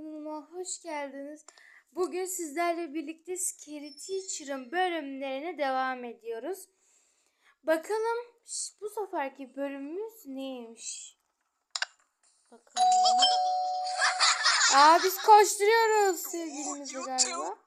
kanalıma hoş geldiniz. Bugün sizlerle birlikte Scary Teacher'ın bölümlerine devam ediyoruz. Bakalım bu seferki bölümümüz neymiş? Bakalım. Aa biz koşturuyoruz sevgilimizi You galiba.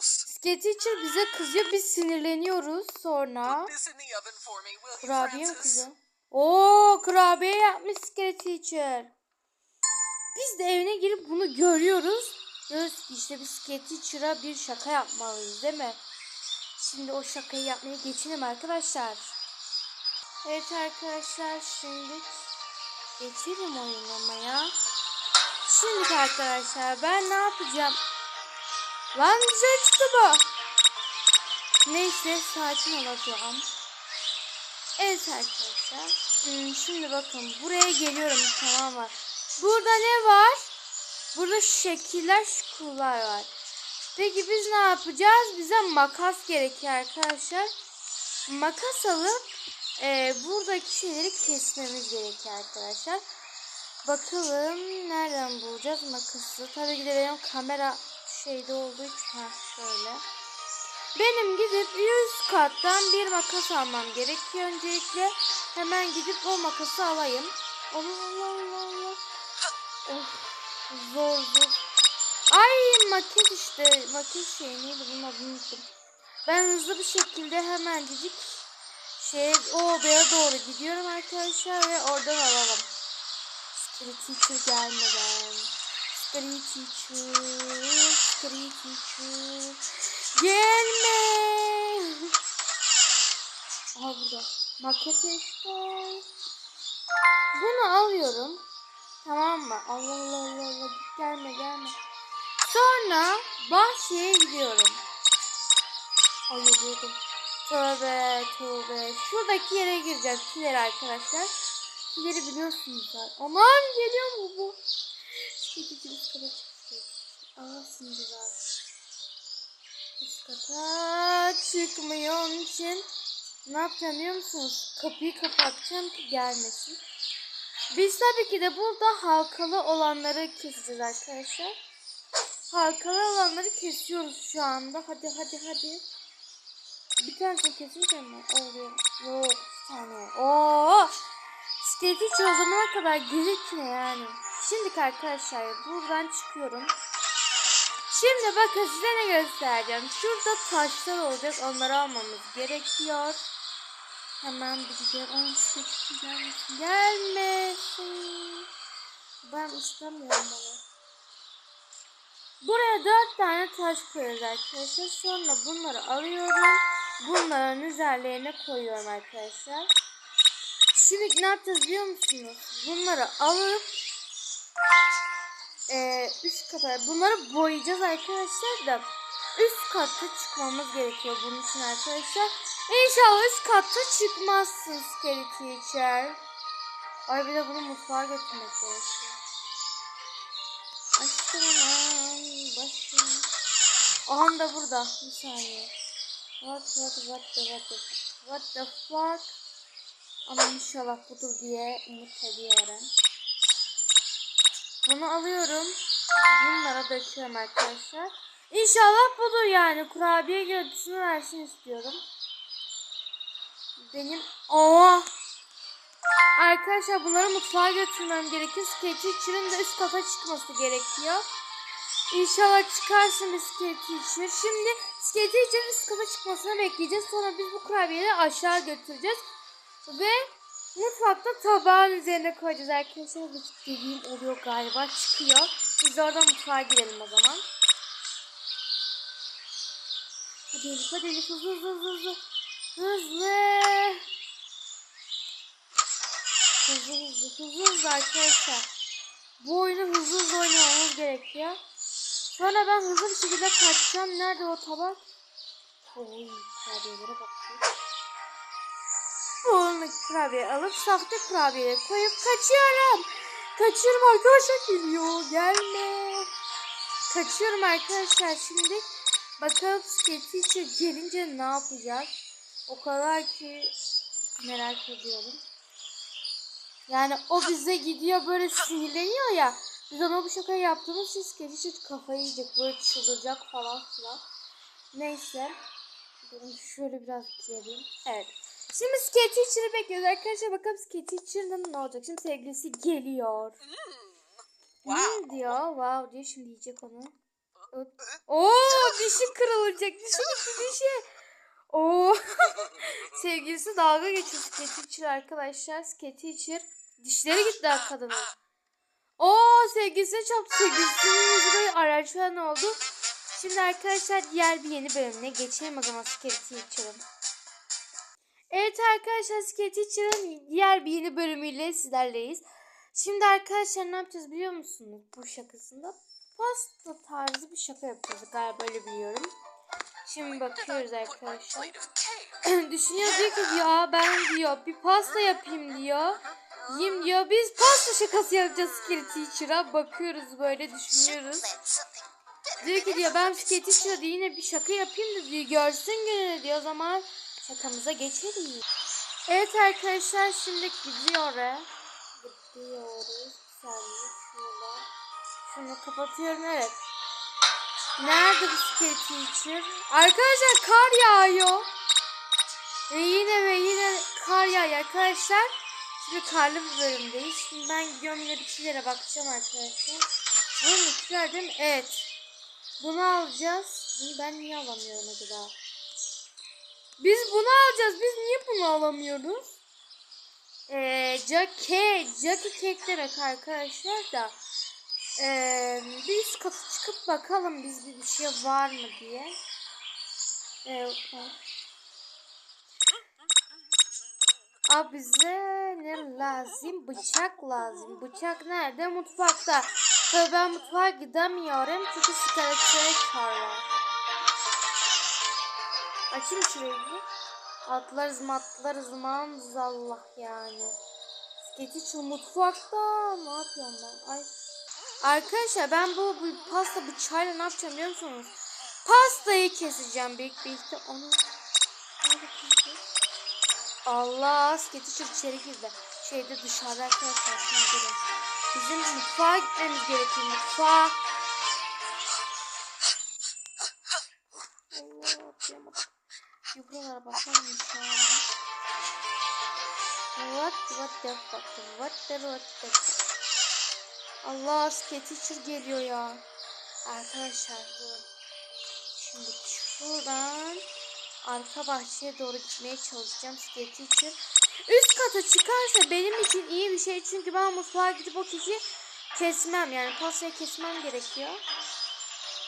Scary Teacher bize kızıyor biz sinirleniyoruz sonra. Kurabiye mi kızıyor? Oo kurabiye yapmış Scary Teacher. Biz de evine girip bunu görüyoruz. Diyoruz ki işte biz Teacher'a bir şaka yapmalıyız değil mi? Şimdi o şakayı yapmaya geçelim arkadaşlar. Evet arkadaşlar şimdi geçelim oynamaya. Şimdi arkadaşlar ben ne yapacağım? Lan güzel çıktı bu. Neyse sakin olacağım. Evet arkadaşlar. Hmm, şimdi bakın buraya geliyorum tamam mı? Burada ne var? Burada şekiller, şukullar var. Peki biz ne yapacağız? Bize makas gerekiyor arkadaşlar. Makas alıp e, buradaki şeyleri kesmemiz gerekiyor arkadaşlar. Bakalım nereden bulacağız makası? Tabii ki de benim kamera şeyde olduğu için ha şöyle. Benim gidip 100 kattan bir makas almam gerekiyor öncelikle. Hemen gidip o makası alayım. Allah Allah Allah Allah. Of zor zor. Ay maket işte. Maket şey neydi bunun adını unuttum. Ben hızlı bir şekilde hemencik şey o odaya doğru gidiyorum arkadaşlar ve oradan alalım. Scary Teacher gelmeden. Scary Teacher. Scary Teacher. Gelme. Aha burada. Maket işte. Bunu alıyorum. Tamam mı? Allah Allah Allah Allah. Gelme gelme. Sonra bahçeye gidiyorum. Ay diyordum. Tövbe tövbe. Şuradaki yere gireceğim. Kileri arkadaşlar. Kileri biliyorsunuz zaten. Aman geliyor mu bu? Gidip üst kata çıktı. Aa sinir var. Üst kata çıkmıyor onun için. Ne yapacağım biliyor musunuz? Kapıyı kapatacağım ki gelmesin. Biz tabii ki de burada halkalı olanları keseceğiz arkadaşlar. Halkalı olanları kesiyoruz şu anda. Hadi hadi hadi. Bir tanesini kesince mi? Oluyor. Yok bir tane. Oo. O zamana kadar gözükmüyor yani. Şimdi arkadaşlar buradan çıkıyorum. Şimdi bakın size ne göstereceğim. Şurada taşlar olacak. Onları almamız gerekiyor. Hemen bir. Ay stage gelmesin. Ben istemiyorum onu. Buraya dört tane taş koyuyoruz arkadaşlar. Sonra bunları alıyorum. Bunların üzerlerine koyuyorum arkadaşlar. Şimdi ne yapacağız biliyor musunuz? Bunları alıp e, üst kata bunları boyayacağız arkadaşlar da üst katta çıkmamız gerekiyor bunun için arkadaşlar. İnşallah üst katta çıkmazsın Scary Teacher. Ay bir de bunu mutfağa götürmek gerekiyor. Aşkım aman başım. Aha da burada. Bir saniye. What what what the what the what the fuck? Ama inşallah budur diye umut ediyorum. Bunu alıyorum. Bunlara döküyorum arkadaşlar. İnşallah budur yani. Kurabiye görüntüsünü versin istiyorum. Benim... Oha! Arkadaşlar bunları mutfağa götürmem gerekiyor. Teacher'ın da üst kata çıkması gerekiyor. İnşallah çıkarsın bir Teacher. Şimdi Skate Teacher'ın üst kata çıkmasını bekleyeceğiz. Sonra biz bu kurabiyeleri aşağı götüreceğiz. Ve mutfakta tabağın üzerine koyacağız arkadaşlar. Bu dediğim oluyor galiba çıkıyor. Biz de oradan mutfağa girelim o zaman. Hadi Elif hadi Elif hızlı hızlı hızlı hızlı. Hızlı. Hızlı hızlı hızlı arkadaşlar. Bu oyunu hızlı hızlı oynamamız gerekiyor. Sonra ben hızlı bir şekilde kaçacağım. Nerede o tabak? Oy kurabiyelere bakıyorum. Bu kurabiye alıp sahte kurabiye koyup kaçıyorum. Kaçıyorum arkadaşlar geliyor. Gelme. Kaçıyorum arkadaşlar şimdi. Bakalım Skate gelince ne yapacak? O kadar ki merak ediyorum. Yani o bize gidiyor böyle sinirleniyor ya. Biz ona bu şakayı yaptığımız için Sketch kafayı yiyecek. Böyle çıldıracak falan filan. Neyse. Durun şöyle biraz bitirelim. Evet. Şimdi Sketch Teacher'ı bekliyoruz arkadaşlar. Bakalım Sketch Teacher'ın ne olacak? Şimdi sevgilisi geliyor. Wow. Hmm diyor. Wow diyor. Şimdi yiyecek onu. Oo dişi kırılacak. Dişi gitti dişi. Oo. Sevgilisi dalga geçiyor Sketch Teacher arkadaşlar. Sketch Teacher. Dişleri gitti kadının. Oo sevgilisine çarptı. Sevgilisinin yüzüne araç falan oldu. Şimdi arkadaşlar diğer bir yeni bölümüne geçelim o zaman Sketch Teacher'ın. Evet arkadaşlar Sketch Teacher'ın diğer bir yeni bölümüyle sizlerleyiz. Şimdi arkadaşlar ne yapacağız biliyor musunuz bu şakasında? Pasta tarzı bir şaka yapacağız galiba öyle biliyorum. Şimdi bakıyoruz arkadaşlar. Düşünüyor diyor ki ya ben diyor bir pasta yapayım diyor. Yiyeyim diyor. Biz pasta şakası yapacağız Sketch Teacher'a. Bakıyoruz böyle düşünüyoruz. Diyor ki diyor ben Sketch Teacher'a yine bir şaka yapayım da diyor görsün gününü diyor. O zaman şakamıza geçeriz. Evet arkadaşlar şimdi gidiyor. Gidiyoruz. Bir saniye şöyle. Şunu kapatıyorum evet. Nerede Sketch Teacher? Arkadaşlar kar yağıyor. Ve yine ve yine kar yağıyor arkadaşlar. Şimdi karlı bir bölümdeyiz. Şimdi ben gidiyorum yine bitkilere bakacağım arkadaşlar. Bu bitkiler değil mi? Evet. Bunu alacağız. Bunu ben niye alamıyorum acaba? Biz bunu alacağız. Biz niye bunu alamıyoruz? Ee, Jackie, Jackie kek demek arkadaşlar da. Ee, bir üst katı çıkıp bakalım biz bir, şey var mı diye. Evet. Abi bize ne lazım? Bıçak lazım. Bıçak nerede? Mutfakta. Tabii ben mutfağa gidemiyorum çünkü skeletlere kar var. Açayım şurayı. bir. Atlarız matlarız Allah yani. Şu mutfakta. Ne yapıyorum ben? Ay. Arkadaşlar ben bu, bu pasta bıçağıyla ne yapacağım biliyor musunuz? Pastayı keseceğim büyük bir ihtimal. Onu... Allah sketi içeri girdi. Şeyde dışarıda arkadaşlar şimdi durun. Bizim mutfağa gitmemiz gerekiyor mutfağa. Buralara bakalım inşallah. What what the fuck what the what the fuck. Allah sketcher geliyor ya. Arkadaşlar durun. Şimdi şuradan arka bahçeye doğru gitmeye çalışacağım sketch için. Üst kata çıkarsa benim için iyi bir şey çünkü ben mutfağa gidip o kişiyi kesmem yani pastayı kesmem gerekiyor.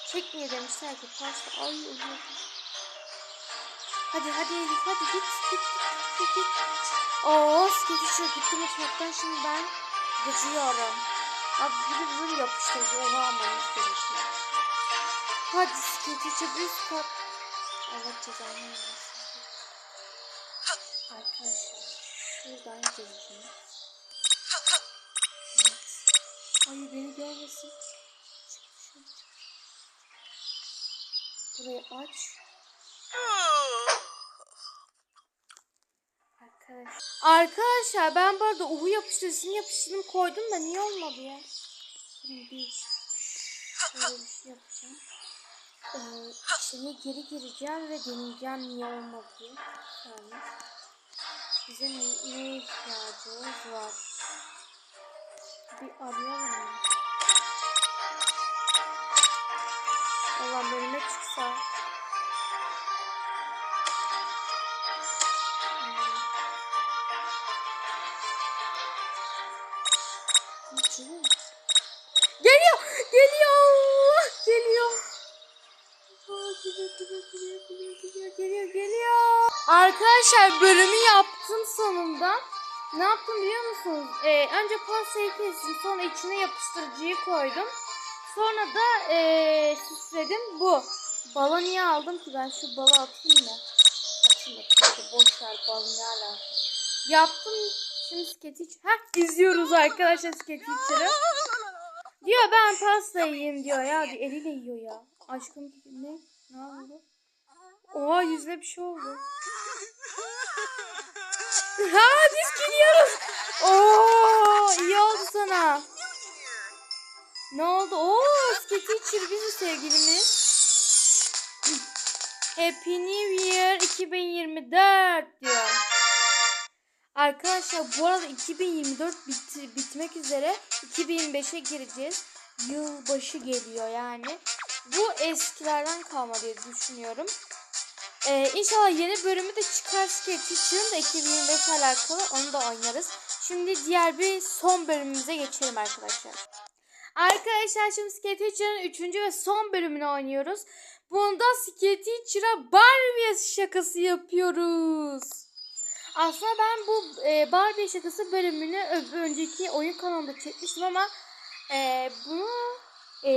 Çekmiyor demişler ki pasta. Ay ölüyorum. Hadi hadi Elif hadi git git git git. git. Oo sketch gitti mutfaktan şimdi ben gidiyorum. Abi bir de bunu yapıştırdı. Oha almamız gerekiyor. Hadi sketch üst kat. Allah cezanı vermesin. Arkadaşlar şuradan geleceğim. Evet. Ay beni görmesin. Çık. Burayı aç. Arkadaşlar. Ben bu arada uhu yapıştırıcısını yapıştırdım koydum da niye olmadı ya? Durun bir şöyle şey. Ee, geri gireceğim ve deneyeceğim niye olmadı diye. Yani bize ne, ne ihtiyacımız var? Bir arayalım mı? Allah önüme çıksa. Arkadaşlar bölümü yaptım sonunda. Ne yaptım biliyor musunuz? Ee, önce pastayı kestim. Sonra içine yapıştırıcıyı koydum. Sonra da ee, süsledim. Bu. Bala niye aldım ki? Ben şu balı atayım da. Atayım da. Boş ver balı ne alaka. Yaptım. Şimdi sketch. Heh izliyoruz arkadaşlar sketch'leri. Diyor ben pasta yiyeyim diyor ya. Eliyle yiyor ya. Aşkım ne? Ne oldu? Oha yüzüne bir şey oldu. ha biz gidiyoruz. Oo iyi oldu sana. Ne oldu? Oo, Sketcher bizim sevgilimiz. Happy New Year 2024 diyor. Arkadaşlar bu arada 2024 bit bitmek üzere 2025'e gireceğiz. Yılbaşı geliyor yani. Bu eskilerden kalma diye düşünüyorum. Ee, inşallah yeni bölümü de çıkar Teacher'ın da 2025 alakalı onu da oynarız. Şimdi diğer bir son bölümümüze geçelim arkadaşlar. Arkadaşlar şimdi Sketch Teacher'ın 3. ve son bölümünü oynuyoruz. Bunda Teacher'a Barbie şakası yapıyoruz. Aslında ben bu e, Barbie şakası bölümünü önceki oyun kanalında çekmiştim ama e, bunu e,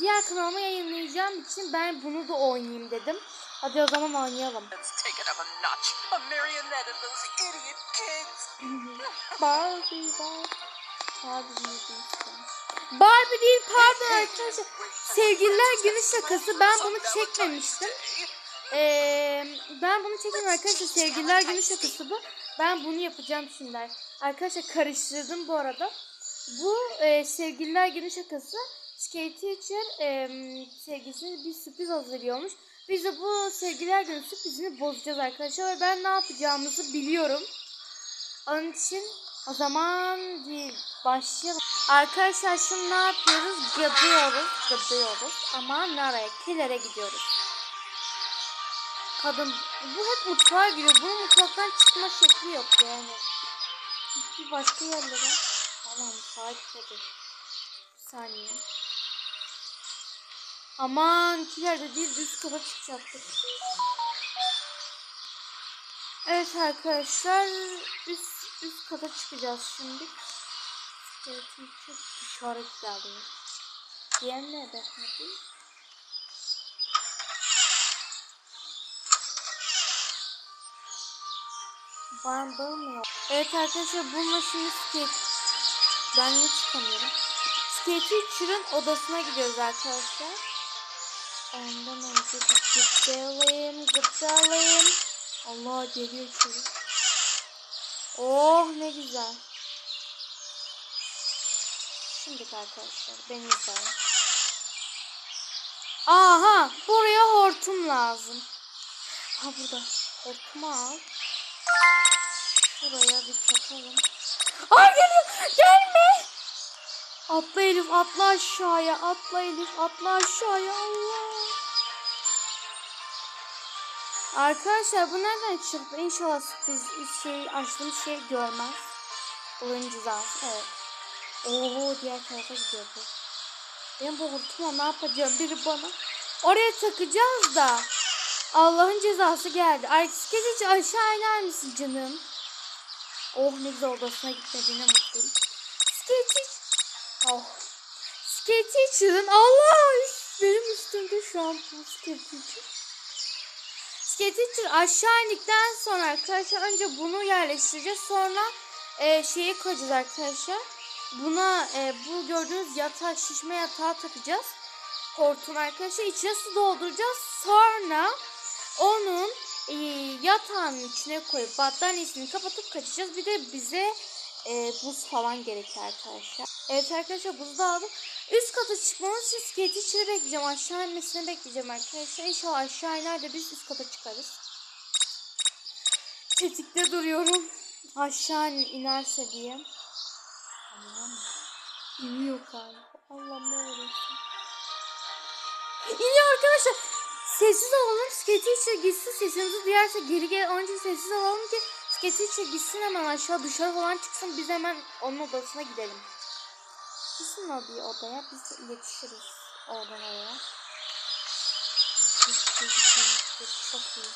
diğer kanalıma yayınlayacağım için ben bunu da oynayayım dedim. Hadi o zaman oynayalım. Barbie, Barbie. Barbie değil. Barbie değil pardon arkadaşlar. Sevgililer günü şakası ben bunu çekmemiştim. Ee, ben bunu çekmedim arkadaşlar. Sevgililer günü şakası bu. Ben bunu yapacağım şimdi. Arkadaşlar karıştırdım bu arada. Bu e, sevgililer günü şakası. Skate Teacher e, sevgilisine bir sürpriz hazırlıyormuş. Biz de bu sevgililer günü sürprizini bozacağız arkadaşlar. Ve ben ne yapacağımızı biliyorum. Onun için o zaman başlayalım. Arkadaşlar şimdi ne yapıyoruz? Gıdıyoruz, gıdıyoruz. Ama nereye? Kilere gidiyoruz. Kadın bu hep mutfağa giriyor. Bunun mutfaktan çıkma şekli yok yani. Gitti başka yerlere. Tamam mutfağa gitmedi. Bir saniye. Aman kilerde değil üst kata çıkacaktık. Evet arkadaşlar üst, üst kata çıkacağız şimdi. Evet, çok dışarı geldi. Diğer nerede? Hadi. Ben bağımıyor. Evet arkadaşlar bununla şimdi skate. Ben niye çıkamıyorum? Skate Teacher'ın odasına gidiyoruz arkadaşlar. Ondan önce bir gıdılayım, gıdılayım. Allah geliyor içeri. Oh ne güzel. Şimdi arkadaşlar beni izleyin. Aha buraya hortum lazım. Ha burada. Hortumu al. Şuraya bir çakalım. Aa geliyor. Gelme. Atla Elif atla aşağıya. Atla Elif atla aşağıya. Allah. Arkadaşlar bu nereden çıktı? İnşallah sürpriz şey açtığım şey görmez. Oyun cezası. Evet. Oo diğer tarafa gidiyor bu. Ben ne yapacağım biri bana. Oraya takacağız da. Allah'ın cezası geldi. Arkadaşlar hiç aşağı iner misin canım? Oh ne güzel odasına gitmediğine mutluyum. Skate Oh. Skate Allah benim üstümde şu an bu skate teacher. Aşağı indikten sonra arkadaşlar önce bunu yerleştireceğiz. Sonra e, şeyi koyacağız arkadaşlar. Buna e, bu gördüğünüz yatağı şişme yatağı takacağız. Hortum arkadaşlar. içine su dolduracağız. Sonra onun e, yatağın içine koyup battaniyesini kapatıp kaçacağız. Bir de bize e, buz falan gerekli arkadaşlar. Evet arkadaşlar buz da aldım. Üst kata çıkmamız için skate içeri bekleyeceğim. Aşağı inmesini bekleyeceğim arkadaşlar. İnşallah aşağı iner de biz üst kata çıkarız. Tetikte duruyorum. Aşağı inerse diye. İniyor galiba. Allah'ım ne oluyorsun? İniyor arkadaşlar. Sessiz olalım. Skate içeri gitsin. Sesimizi duyarsa geri gel. İçin sessiz olalım ki skate içeri gitsin hemen aşağı dışarı falan çıksın. Biz hemen onun odasına gidelim. Gitsin o bir odaya. Biz yetişiriz oradan oraya. Çok iyi.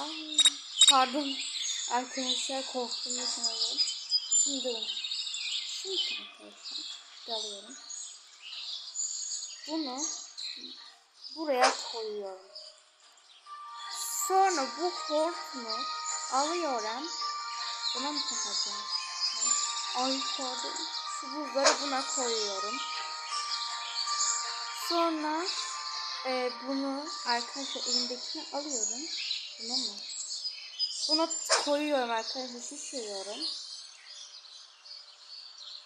Ay, pardon. Arkadaşlar korktum sanırım. Şimdi Şimdi arkadaşlar. Bunu buraya koyuyorum. Sonra bu hortumu alıyorum. Buna mı takacağım? Ay pardon. Şu buzları buna koyuyorum. Sonra e, bunu arkadaşlar elimdekini alıyorum. Tamam mı? Buna koyuyorum arkadaşlar şişiriyorum.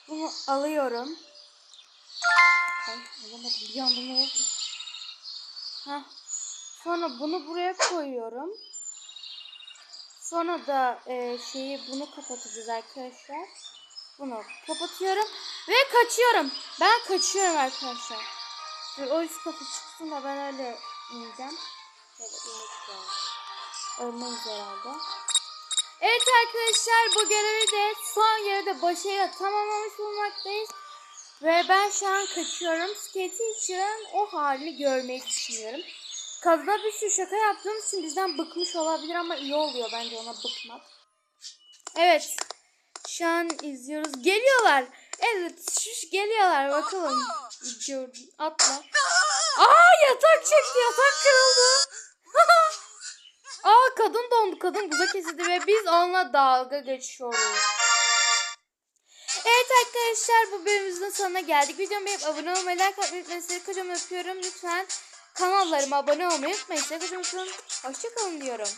Bunu alıyorum. Ay alamadım. Bir anda oldu? Heh. Sonra bunu buraya koyuyorum. Sonra da e, şeyi bunu kapatacağız arkadaşlar. Bunu kapatıyorum ve kaçıyorum. Ben kaçıyorum arkadaşlar. Dur o üst kapı çıksın da ben öyle ineceğim. Şöyle ineceğim. Ölmeyiz herhalde. Evet arkadaşlar bu görevi de son yarıda başarıyla tamamlamış bulunmaktayız. Ve ben şu an kaçıyorum. Skate için o halini görmeyi düşünüyorum. Kadına bir sürü şaka yaptığımız için bizden bıkmış olabilir ama iyi oluyor bence ona bıkmak. Evet. Şu an izliyoruz. Geliyorlar. Evet şu geliyorlar bakalım. Gördüm. Atla. Aa yatak çekti yatak kırıldı. Aa kadın dondu kadın buza kesildi ve biz onunla dalga geçiyoruz. Evet arkadaşlar bu bölümümüzün sonuna geldik. Videomu beğenip abone olmayı, like atmayı unutmayın. Sizi kocaman öpüyorum. Lütfen kanallarıma abone olmayı unutmayın. Öpüyorum. Hoşçakalın diyorum.